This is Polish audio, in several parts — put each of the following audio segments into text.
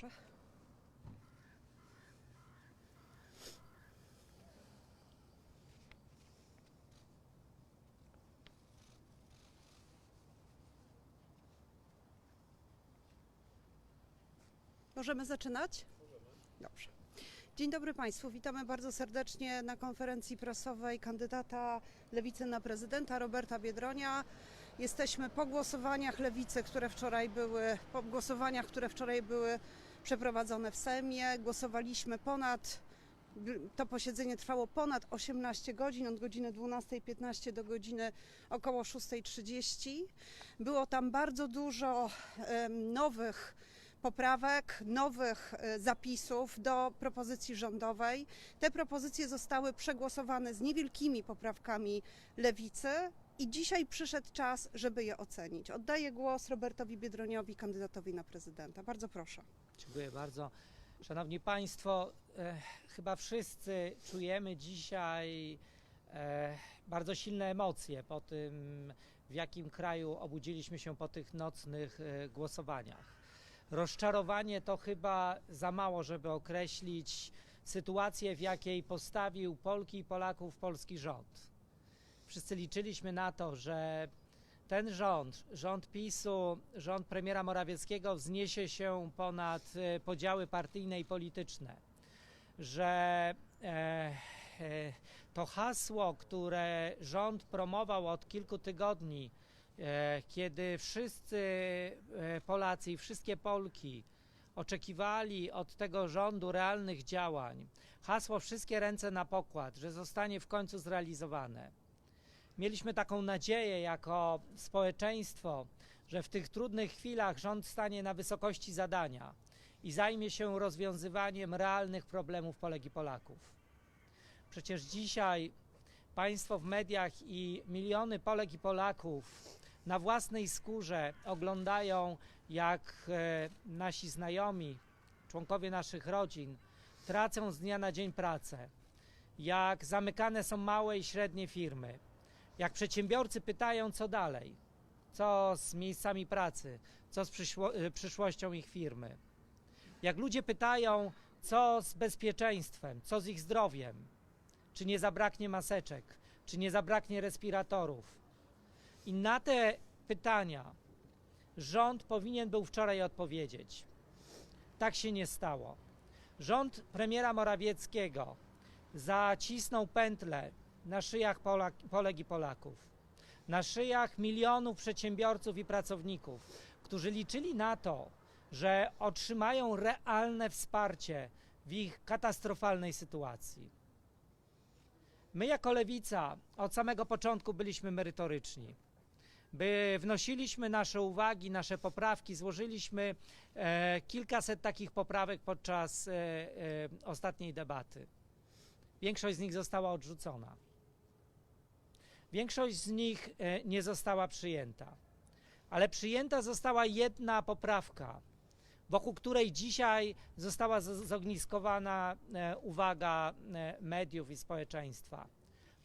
Dobrze. Możemy zaczynać? Dobrze. Dzień dobry Państwu, witamy bardzo serdecznie na konferencji prasowej kandydata Lewicy na prezydenta Roberta Biedronia. Jesteśmy po głosowaniach Lewicy, które wczoraj były, po głosowaniach, które wczoraj były przeprowadzone w Sejmie. Głosowaliśmy ponad, to posiedzenie trwało ponad 18 godzin, od godziny 12.15 do godziny około 6.30. Było tam bardzo dużo nowych poprawek, nowych e, zapisów do propozycji rządowej. Te propozycje zostały przegłosowane z niewielkimi poprawkami lewicy i dzisiaj przyszedł czas, żeby je ocenić. Oddaję głos Robertowi Biedroniowi, kandydatowi na prezydenta. Bardzo proszę. Dziękuję bardzo. Szanowni Państwo, e, chyba wszyscy czujemy dzisiaj e, bardzo silne emocje po tym, w jakim kraju obudziliśmy się po tych nocnych e, głosowaniach. Rozczarowanie to chyba za mało, żeby określić sytuację, w jakiej postawił Polki i Polaków polski rząd. Wszyscy liczyliśmy na to, że ten rząd, rząd PiSu, rząd premiera Morawieckiego wzniesie się ponad e, podziały partyjne i polityczne, że e, e, to hasło, które rząd promował od kilku tygodni, kiedy wszyscy Polacy i wszystkie Polki oczekiwali od tego rządu realnych działań, hasło wszystkie ręce na pokład, że zostanie w końcu zrealizowane. Mieliśmy taką nadzieję jako społeczeństwo, że w tych trudnych chwilach rząd stanie na wysokości zadania i zajmie się rozwiązywaniem realnych problemów Polek i Polaków. Przecież dzisiaj państwo w mediach i miliony Polek i Polaków na własnej skórze oglądają, jak e, nasi znajomi, członkowie naszych rodzin tracą z dnia na dzień pracę, jak zamykane są małe i średnie firmy, jak przedsiębiorcy pytają, co dalej, co z miejscami pracy, co z y, przyszłością ich firmy. Jak ludzie pytają, co z bezpieczeństwem, co z ich zdrowiem, czy nie zabraknie maseczek, czy nie zabraknie respiratorów. I na te pytania rząd powinien był wczoraj odpowiedzieć. Tak się nie stało. Rząd premiera Morawieckiego zacisnął pętlę na szyjach Polak, Polek i Polaków, na szyjach milionów przedsiębiorców i pracowników, którzy liczyli na to, że otrzymają realne wsparcie w ich katastrofalnej sytuacji. My, jako lewica, od samego początku byliśmy merytoryczni. By wnosiliśmy nasze uwagi, nasze poprawki, złożyliśmy e, kilkaset takich poprawek podczas e, e, ostatniej debaty. Większość z nich została odrzucona. Większość z nich e, nie została przyjęta. Ale przyjęta została jedna poprawka, wokół której dzisiaj została zogniskowana e, uwaga e, mediów i społeczeństwa.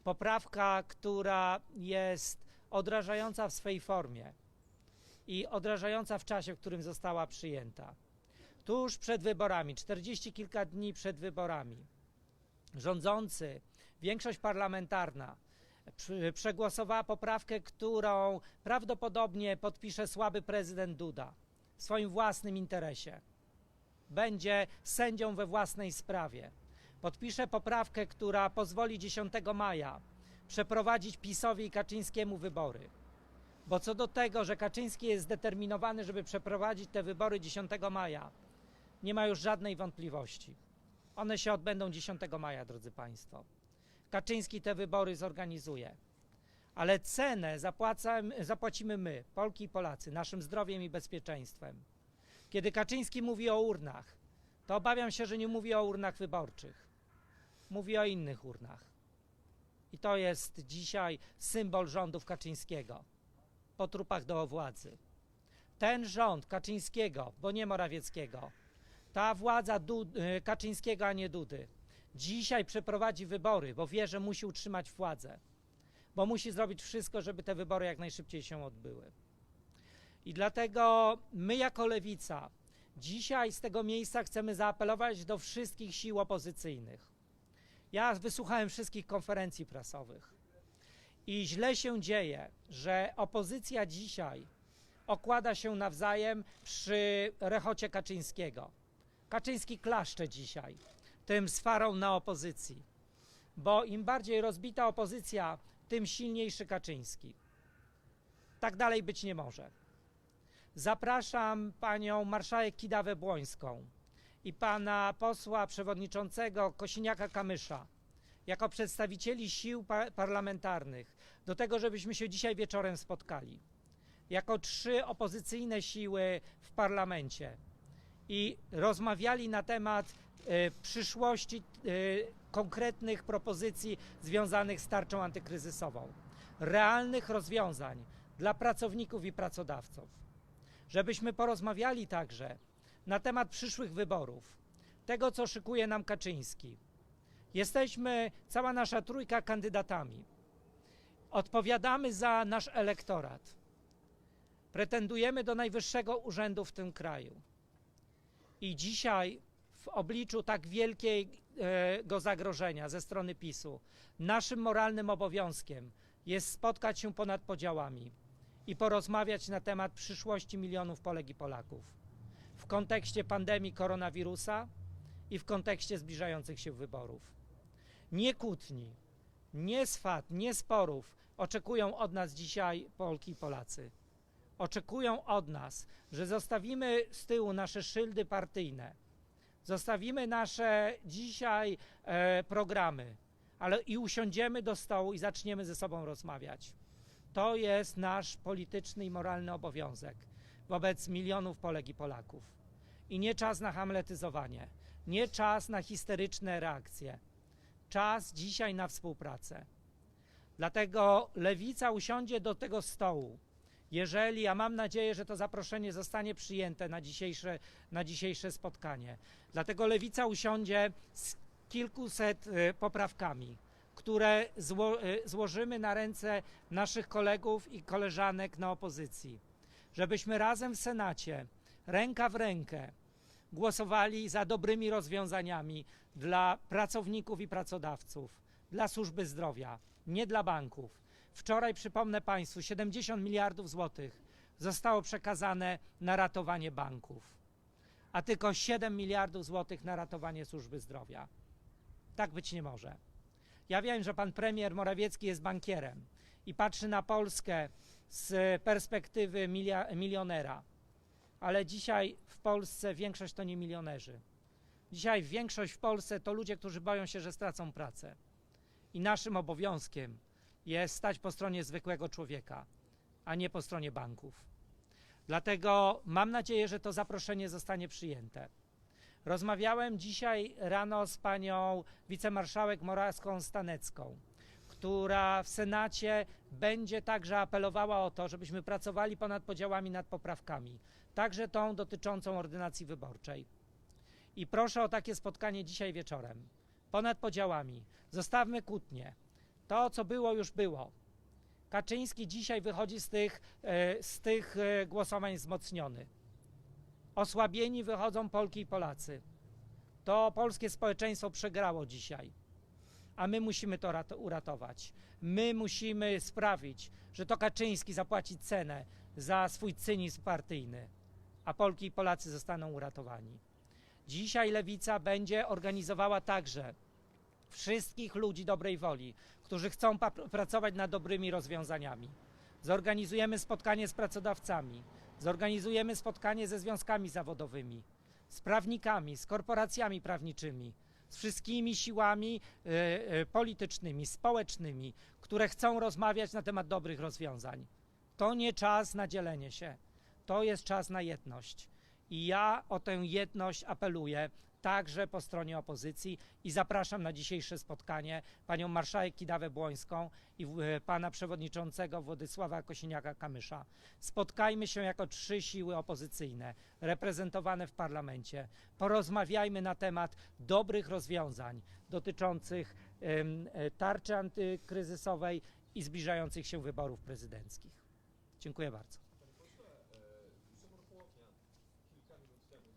Poprawka, która jest odrażająca w swej formie i odrażająca w czasie, w którym została przyjęta. Tuż przed wyborami, czterdzieści kilka dni przed wyborami, rządzący, większość parlamentarna przegłosowała poprawkę, którą prawdopodobnie podpisze słaby prezydent Duda w swoim własnym interesie. Będzie sędzią we własnej sprawie. Podpisze poprawkę, która pozwoli 10 maja przeprowadzić PiSowi i Kaczyńskiemu wybory. Bo co do tego, że Kaczyński jest zdeterminowany, żeby przeprowadzić te wybory 10 maja, nie ma już żadnej wątpliwości. One się odbędą 10 maja, drodzy Państwo. Kaczyński te wybory zorganizuje. Ale cenę zapłacimy my, Polki i Polacy, naszym zdrowiem i bezpieczeństwem. Kiedy Kaczyński mówi o urnach, to obawiam się, że nie mówi o urnach wyborczych. Mówi o innych urnach. I to jest dzisiaj symbol rządów Kaczyńskiego. Po trupach do władzy. Ten rząd Kaczyńskiego, bo nie Morawieckiego, ta władza Du- Kaczyńskiego, a nie Dudy, dzisiaj przeprowadzi wybory, bo wie, że musi utrzymać władzę, bo musi zrobić wszystko, żeby te wybory jak najszybciej się odbyły. I dlatego my, jako lewica, Dzisiaj z tego miejsca chcemy zaapelować do wszystkich sił opozycyjnych. Ja wysłuchałem wszystkich konferencji prasowych i źle się dzieje, że opozycja dzisiaj okłada się nawzajem przy rechocie Kaczyńskiego. Kaczyński klaszcze dzisiaj tym sfarą na opozycji, bo im bardziej rozbita opozycja, tym silniejszy Kaczyński. Tak dalej być nie może. Zapraszam panią marszałek Kidawę-Błońską i pana posła przewodniczącego Kosiniaka-Kamysza jako przedstawicieli sił pa- parlamentarnych do tego, żebyśmy się dzisiaj wieczorem spotkali. Jako trzy opozycyjne siły w parlamencie i rozmawiali na temat przyszłości e, konkretnych propozycji związanych z tarczą antykryzysową, realnych rozwiązań dla pracowników i pracodawców. Żebyśmy porozmawiali także na temat przyszłych wyborów, tego co szykuje nam Kaczyński. Jesteśmy, cała nasza trójka kandydatami. Odpowiadamy za nasz elektorat. Pretendujemy do najwyższego urzędu w tym kraju. I dzisiaj, w obliczu tak wielkiego zagrożenia ze strony PiSu, naszym moralnym obowiązkiem jest spotkać się ponad podziałami i porozmawiać na temat przyszłości milionów Polek i Polaków w kontekście pandemii koronawirusa i w kontekście zbliżających się wyborów. Nie kłótni, nie swat, nie sporów oczekują od nas dzisiaj Polki i Polacy. Oczekują od nas, że zostawimy z tyłu nasze szyldy partyjne, zostawimy nasze dzisiaj e, programy, ale i usiądziemy do stołu i zaczniemy ze sobą rozmawiać. To jest nasz polityczny i moralny obowiązek wobec milionów Polek i Polaków. I nie czas na hamletyzowanie, nie czas na histeryczne reakcje. Czas dzisiaj na współpracę. Dlatego lewica usiądzie do tego stołu. Jeżeli, a mam nadzieję, że to zaproszenie zostanie przyjęte na dzisiejsze, na dzisiejsze spotkanie. Dlatego lewica usiądzie z kilkuset e, poprawkami, które zło, e, złożymy na ręce naszych kolegów i koleżanek na opozycji, żebyśmy razem w Senacie, ręka w rękę, głosowali za dobrymi rozwiązaniami dla pracowników i pracodawców, dla służby zdrowia, nie dla banków. Wczoraj, przypomnę Państwu, 70 miliardów złotych zostało przekazane na ratowanie banków, a tylko 7 miliardów złotych na ratowanie służby zdrowia. Tak być nie może. Ja wiem, że pan premier Morawiecki jest bankierem i patrzy na Polskę z perspektywy milionera, ale dzisiaj w Polsce większość to nie milionerzy. Dzisiaj większość w Polsce to ludzie, którzy boją się, że stracą pracę. I naszym obowiązkiem jest stać po stronie zwykłego człowieka, a nie po stronie banków. Dlatego mam nadzieję, że to zaproszenie zostanie przyjęte. Rozmawiałem dzisiaj rano z panią wicemarszałek Morawską-Stanecką, która w Senacie będzie także apelowała o to, żebyśmy pracowali ponad podziałami nad poprawkami, także tą dotyczącą ordynacji wyborczej. I proszę o takie spotkanie dzisiaj wieczorem, ponad podziałami. Zostawmy kłótnie. To, co było, już było. Kaczyński dzisiaj wychodzi z tych, e, z tych e, głosowań wzmocniony. Osłabieni wychodzą Polki i Polacy. To polskie społeczeństwo przegrało dzisiaj, a my musimy to rat- uratować. My musimy sprawić, że to Kaczyński zapłaci cenę za swój cynizm partyjny, a Polki i Polacy zostaną uratowani. Dzisiaj Lewica będzie organizowała także wszystkich ludzi dobrej woli, którzy chcą pracować nad dobrymi rozwiązaniami. Zorganizujemy spotkanie z pracodawcami, zorganizujemy spotkanie ze związkami zawodowymi, z prawnikami, z korporacjami prawniczymi, z wszystkimi siłami e, e, politycznymi, społecznymi, które chcą rozmawiać na temat dobrych rozwiązań. To nie czas na dzielenie się, to jest czas na jedność. I ja o tę jedność apeluję także po stronie opozycji i zapraszam na dzisiejsze spotkanie panią marszałek Kidawę-Błońską i e, pana przewodniczącego Władysława Kosiniaka-Kamysza. Spotkajmy się jako trzy siły opozycyjne reprezentowane w parlamencie. Porozmawiajmy na temat dobrych rozwiązań dotyczących e, tarczy antykryzysowej i zbliżających się wyborów prezydenckich. Dziękuję bardzo. Panie pośle, e, wicemarszałek kilka minut temu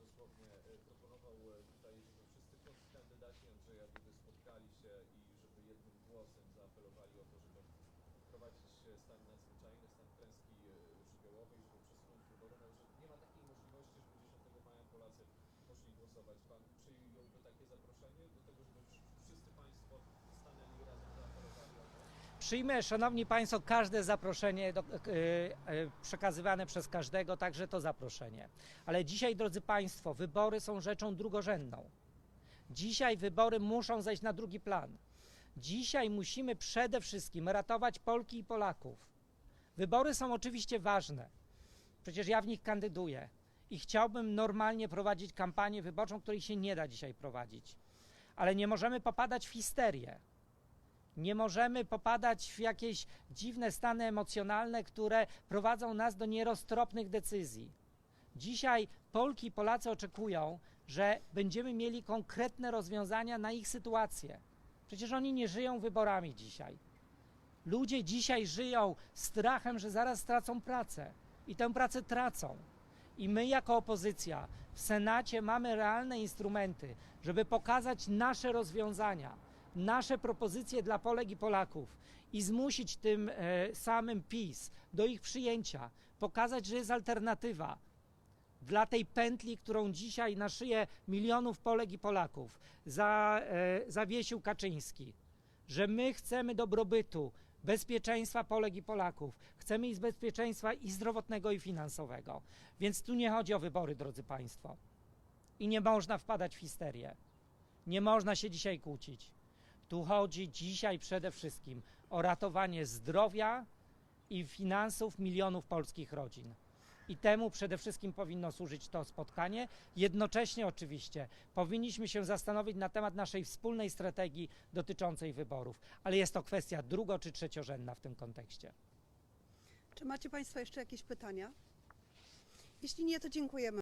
kandydaci Andrzeja Dudy spotkali się i żeby jednym głosem zaapelowali o to, żeby wprowadzić e, stan nadzwyczajny, stan klęski e, żywiołowej, żeby przesunąć wybory, no, że nie ma takiej możliwości, żeby 10 maja Polacy poszli głosować. Pan przyjąłby takie zaproszenie do tego, żeby wsz- wszyscy Państwo stanęli razem, zaapelowali o to? Przyjmę, Szanowni Państwo, każde zaproszenie do, e, e, przekazywane przez każdego, także to zaproszenie. Ale dzisiaj, drodzy Państwo, wybory są rzeczą drugorzędną. Dzisiaj wybory muszą zejść na drugi plan. Dzisiaj musimy przede wszystkim ratować Polki i Polaków. Wybory są oczywiście ważne. Przecież ja w nich kandyduję i chciałbym normalnie prowadzić kampanię wyborczą, której się nie da dzisiaj prowadzić. Ale nie możemy popadać w histerię. Nie możemy popadać w jakieś dziwne stany emocjonalne, które prowadzą nas do nieroztropnych decyzji. Dzisiaj Polki i Polacy oczekują, że będziemy mieli konkretne rozwiązania na ich sytuację. Przecież oni nie żyją wyborami dzisiaj. Ludzie dzisiaj żyją strachem, że zaraz stracą pracę i tę pracę tracą. I my, jako opozycja, w Senacie mamy realne instrumenty, żeby pokazać nasze rozwiązania, nasze propozycje dla Polek i Polaków i zmusić tym e, samym PiS do ich przyjęcia, pokazać, że jest alternatywa dla tej pętli, którą dzisiaj na szyję milionów Polek i Polaków za, e, zawiesił Kaczyński, że my chcemy dobrobytu, bezpieczeństwa Polek i Polaków. Chcemy ich bezpieczeństwa i zdrowotnego, i finansowego. Więc tu nie chodzi o wybory, drodzy Państwo. I nie można wpadać w histerię. Nie można się dzisiaj kłócić. Tu chodzi dzisiaj przede wszystkim o ratowanie zdrowia i finansów milionów polskich rodzin. I temu przede wszystkim powinno służyć to spotkanie. Jednocześnie oczywiście powinniśmy się zastanowić na temat naszej wspólnej strategii dotyczącej wyborów, ale jest to kwestia drugo czy trzeciorzędna w tym kontekście. Czy macie Państwo jeszcze jakieś pytania? Jeśli nie, to dziękujemy.